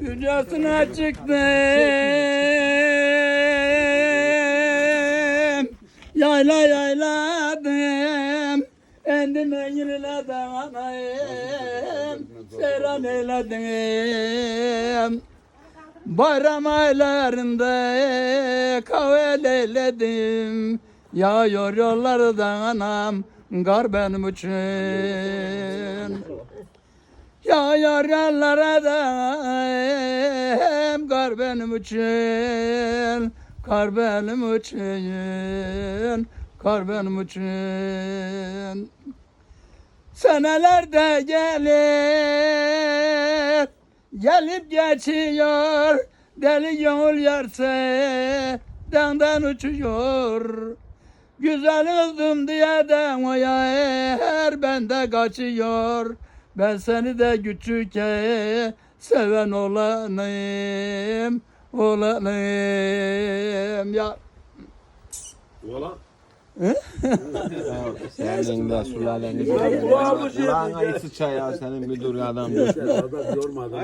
Dünyasına çıktım. Yayla yayladım. Endime yeniledim anayım. Seyran eyledim. Bayram aylarında kahve eyledim. Yağıyor yollardan anam. Kar benim için. Yağıyor yerlere de hem kar benim için, kar benim için, kar benim için. Seneler de gelir, gelip geçiyor, deli gönül yerse denden uçuyor. Güzel kızım diye de o her bende kaçıyor. Ben seni de küçükken seven olanım, olanım. Ya Oğlan. Senin de sülaleni bu abi şey- sıçar ya senin bir dur adam. Adam yorma adam.